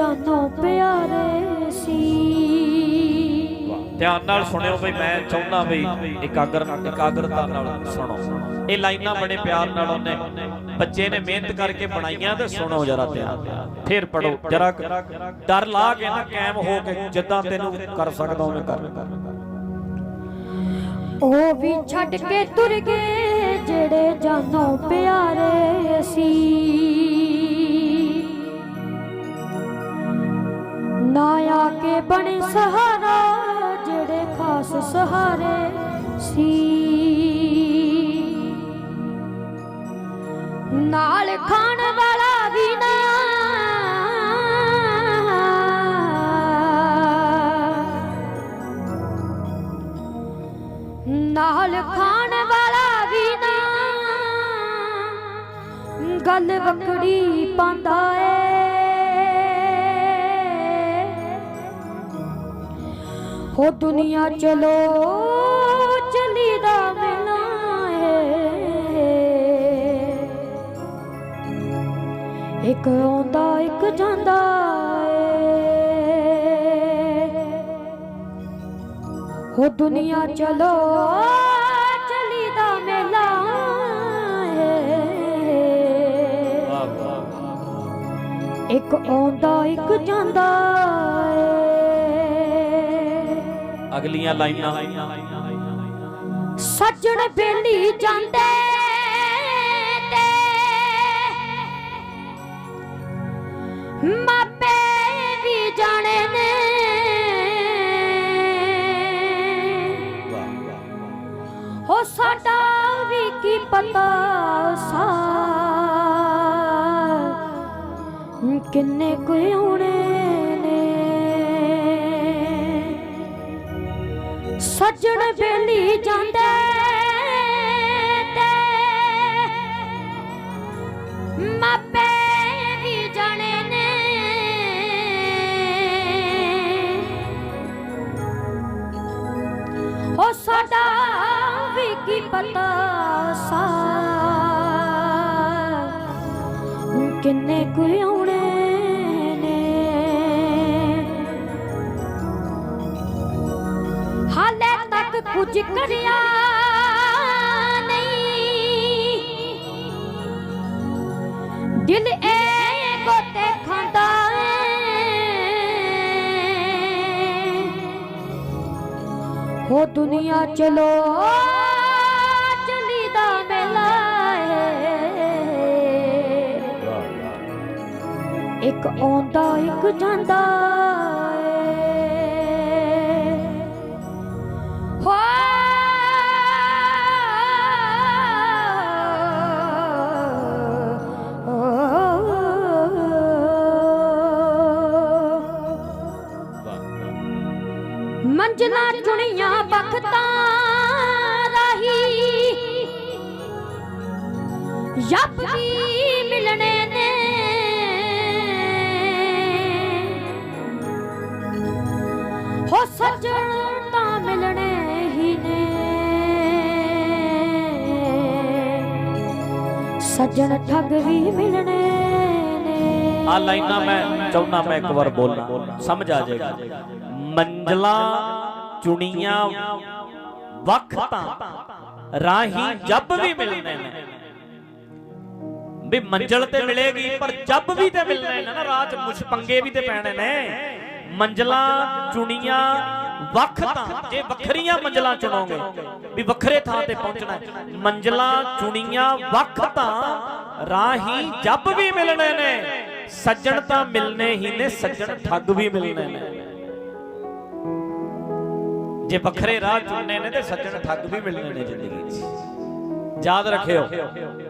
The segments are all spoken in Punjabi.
ਜਾਨੋਂ ਪਿਆਰੇ ਸੀ। ਧਿਆਨ ਨਾਲ ਸੁਣਿਓ ਬਈ ਮੈਂ ਚਾਹੁੰਦਾ ਬਈ ਇਕਾਗਰ ਇਕਾਗਰਤਾ ਨਾਲ ਸੁਣੋ। ਇਹ ਲਾਈਨਾਂ ਬੜੇ ਪਿਆਰ ਨਾਲ ਉਹਨੇ ਬੱਚੇ ਨੇ ਮਿਹਨਤ ਕਰਕੇ ਬਣਾਈਆਂ ਤੇ ਸੁਣੋ ਜਰਾ ਧਿਆਨ। ਫਿਰ ਪੜੋ ਜਰਾ ਡਰ ਲਾ ਕੇ ਨਾ ਕਾਇਮ ਹੋ ਕੇ ਜਿੱਦਾਂ ਤੈਨੂੰ ਕਰ ਸਕਦਾ ਉਵੇਂ ਕਰ ਉਹ ਵੀ ਛੱਡ ਕੇ ਤੁਰ ਗਏ ਜਿਹੜੇ ਜਾਨੋਂ ਪਿਆਰੇ ਸੀ। ਆ ਬਣੇ ਸਹਾਰਾ, ਜਿਹੜੇ ਖਾਸ ਸਹਾਰੇ ਸੀ। ਨਾਲ ਖਾਣ ਵਾਲਾ ਵੀ ਨਾ। ਨਾਲ ਖਾਣ ਵਾਲਾ ਵੀ ਨਾ। ਗੱਲ ਵਕੜੀ ਪਾਉਂਦਾ ਏ। ਹੋ ਦੁਨੀਆ ਚਲੋ, ਚਲੀ ਦਾ ਮਿਲਾ ਏ। ਇੱਕ ਆਉਂਦਾ, ਇੱਕ ਜਾਂਦਾ ਹੋ ਦੁਨੀਆ ਚਲੋ, ਚਲੀ ਦਾ ਮੇਲਾ ਏ। ਇੱਕ ਆਉਂਦਾ, ਇੱਕ ਜਾਂਦਾ ਅਗਲੀਆਂ ਲਾਈਨਾਂ। ਸੱਜਣ ਬੇਲੀ ਜਾਂਦੇ ਤੇ ਮਾਪੇ ਵੀ ਜਾਣੇ ਨੇ। ਵਾਹ ਹੋ ਸਾਡਾ ਵੀ ਕੀ ਪਤਾ ਸਾ ਕਿੰਨੇ ਕੁ ਆਉਣੇ। ਸੱਜਣ ਬੇਲੀ ਜਾਂਦੇ ਤੇ ਮਾਪੇ ਵੀ ਜਾਣੇ ਨੇ। ਹੋ ਸਾਡਾ ਵੀ ਕੀ ਪਤਾ ਸਾ ਕਿੰਨੇ ਕੁ ਤੱਕ ਨਹੀਂ। ਦਿਲ ਇਹ ਗੋਤੇ ਖਾਂਦਾ ਹੋ ਦੁਨੀਆ ਚਲੋ, ਚਲੀ ਦਾ ਮੇਲਾ ਏ। ਇੱਕ ਆਉਂਦਾ, ਇੱਕ ਜਾਂਦਾ। ਮੰਜ਼ਲਾਂ ਚੁਣੀਆਂ ਬਖਤਾਂ ਰਾਹੀ। ਯੱਪ ਵੀ ਮਿਲਣੇ ਨੇ। ਹੋ ਸੱਜਣ ਤਾਂ ਮਿਲਣੇ ਹੀ ਨੇ। ਸੱਜਣ ਠੱਗ ਵੀ ਮਿਲਣੇ ਨੇ। ਆ ਲਾਈਨਾਂ ਮੈਂ ਚਾਹੁੰਦਾ ਮੈਂ ਇੱਕ ਵਾਰ ਬੋਲਣਾ ਸਮਝ ਆ ਜਾਏਗਾ। ਮੰਜ਼ਲਾਂ ਚੁਣੀਆਂ ਵੱਖ ਤਾਂ ਰਾਹੀ ਜੱਬ ਵੀ ਮਿਲਨੇ ਨੇ। ਵੀ ਮੰਜ਼ਲ ਤੇ ਮਿਲੇਗੀ, ਪਰ ਜੱਬ ਵੀ ਤੇ ਮਿਲਣੇ ਨੇ ਨਾ ਰਾਹ ਚ ਮੁਛ ਪੰਗੇ ਵੀ ਤੇ ਪੈਣੇ ਨੇ। ਮੰਜ਼ਲਾਂ, ਚੁਣੀਆਂ ਵੱਖ ਤਾਂ ਜੇ ਵੱਖਰੀਆਂ ਮੰਜ਼ਲਾਂ ਚੁਣੋਗੇ, ਵੀ ਵੱਖਰੇ ਥਾਂ ਤੇ ਪਹੁੰਚਣਾ ਹੈ। ਮੰਜ਼ਲਾਂ, ਚੁਣੀਆਂ ਵੱਖ ਤਾਂ ਰਾਹੀ ਜੱਬ ਵੀ ਮਿਲਣੇ ਨੇ। ਸੱਜਣ ਤਾਂ ਮਿਲਨੇ ਹੀ ਨੇ, ਸੱਜਣ ਠੱਗ ਵੀ ਮਿਲਣੇ ਨੇ। ਜੇ ਵੱਖਰੇ ਰਾਹ ਚੁਣਨੇ ਨੇ ਤੇ ਸੱਜਣ ਠੱਗ ਵੀ ਮਿਲਣੇ ਨੇ ਜ਼ਿੰਦਗੀ 'ਚ। ਯਾਦ ਰੱਖਿਓ,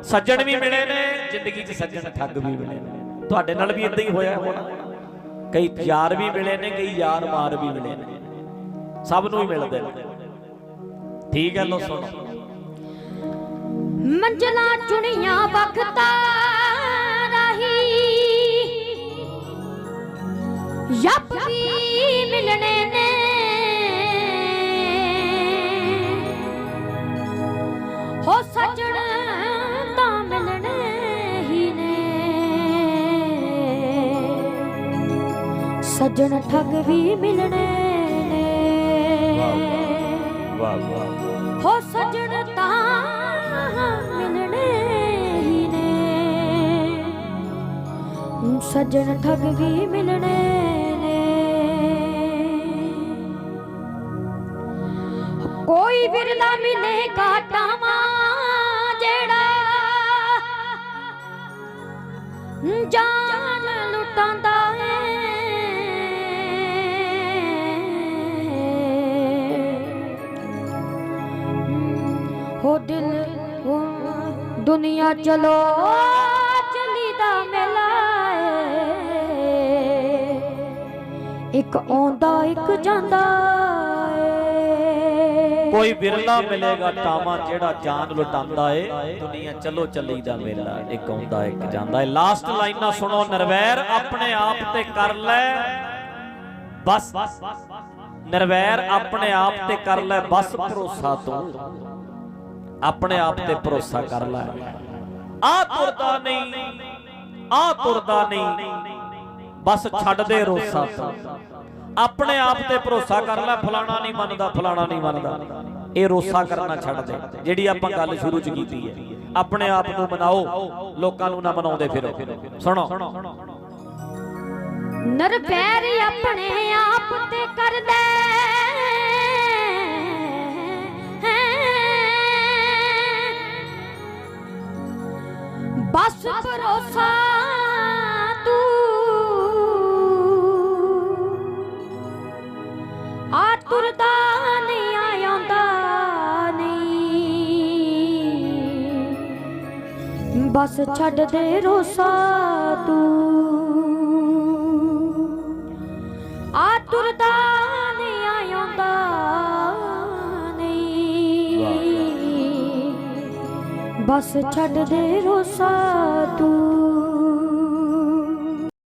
ਸੱਜਣ ਵੀ ਮਿਲੇ ਨੇ, ਜ਼ਿੰਦਗੀ 'ਚ ਸੱਜਣ ਠੱਗ ਵੀ ਮਿਲੇ ਨੇ। ਤੁਹਾਡੇ ਨਾਲ ਵੀ ਇਦਾਂ ਹੀ ਹੋਇਆ ਹੋਣਾ। ਕਈ ਯਾਰ ਵੀ ਮਿਲੇ ਨੇ, ਕਈ ਯਾਰ ਮਾਰ ਵੀ ਮਿਲੇ ਨੇ। ਸਭ ਨੂੰ ਹੀ ਮਿਲਦੇ ਨੇ। ਠੀਕ ਹੈ ਲੋ ਸੁਣੋ। ਮੰਜ਼ਲਾਂ ਚੁਣੀਆਂ ਵਕਤਾਂ ਰਾਹੀ ਯੱਪ ਮਿਲਣੇ ਨੇ। ਸੱਜਣ ਠੱਗ ਵੀ ਮਿਲਣੇ ਨੇ। ਵਾਹ ਵਾਹ ਹੋ ਸੱਜਣ ਤਾਂ ਮਿਲਣੇ ਹੀ ਨੇ। ਸੱਜਣ ਠੱਗ ਵੀ ਮਿਲਣੇ ਨੇ। ਕੋਈ ਵਿਰਲਾ ਮਿਲੇਗਾ ਟਾਵਾਂ ਜਿਹੜਾ ਜਾਨ ਲੁਟਾਉਂਦਾ ਹੋ ਦਿਲ ਹੋ ਦੁਨੀਆ ਚਲੋ। ਚਲੀ ਦਾ ਮੇਲਾ ਏ। ਇੱਕ ਆਉਂਦਾ ਇੱਕ ਜਾਂਦਾ ਏ। ਕੋਈ ਬਿਰਲਾ ਮਿਲੇਗਾ ਟਾਵਾਂ ਜਿਹੜਾ ਜਾਨ ਲੁਟਾਉਂਦਾ ਏ। ਦੁਨੀਆ ਚਲੋ ਚੱਲੀ ਦਾ ਵੇਲਾ ਇੱਕ ਆਉਂਦਾ ਇੱਕ ਜਾਂਦਾ ਏ। ਲਾਸਟ ਲਾਈਨਾਂ ਸੁਣੋ ਨਰਵੈਰ ਆਪਣੇ ਆਪ ਤੇ ਕਰ ਲੈ। ਬਸ। ਨਰਵੈਰ ਆਪਣੇ ਆਪ ਤੇ ਕਰ ਲੈ। ਬਸ ਭਰੋਸਾ ਤੂੰ। ਆਪਣੇ ਆਪ ਤੇ ਭਰੋਸਾ ਕਰ ਲੈ। ਆ ਤੁਰਦਾ ਨਹੀਂ, ਆ ਤੁਰਦਾ ਨਹੀਂ। ਬਸ ਛੱਡ ਦੇ ਰੋਸਾ। ਆਪਣੇ ਆਪ ਤੇ ਭਰੋਸਾ ਕਰ ਲੈ, ਫਲਾਣਾ ਨਹੀਂ ਮੰਨਦਾ, ਫਲਾਣਾ ਨਹੀਂ ਮੰਨਦਾ। ਇਹ ਰੋਸਾ ਕਰਨਾ ਛੱਡ ਦੇ। ਜਿਹੜੀ ਆਪਾਂ ਗੱਲ ਸ਼ੁਰੂ ਚ ਕੀਤੀ ਹੈ, ਆਪਣੇ ਆਪ ਨੂੰ ਮਨਾਓ, ਲੋਕਾਂ ਨੂੰ ਨਾ ਮਨਾਉਂਦੇ ਫਿਰੋ। ਸੁਣੋ। ਨਰ ਪੈਰ ਆਪਣੇ ਆਪ ਤੇ ਕਰਦਾ ਬਸ ਭਰੋਸਾ ਤੂੰ। ਆ ਤੁਰਦਾ ਨਹੀਂ ਆਉਂਦਾ ਨਹੀਂ। ਬਸ ਛੱਡ ਦੇ ਰੋਸਾ ਤੂੰ। ਆ ਤੁਰਦਾ ਬਸ ਛੱਡ ਦੇ ਰੋਸਾ ਤੂੰ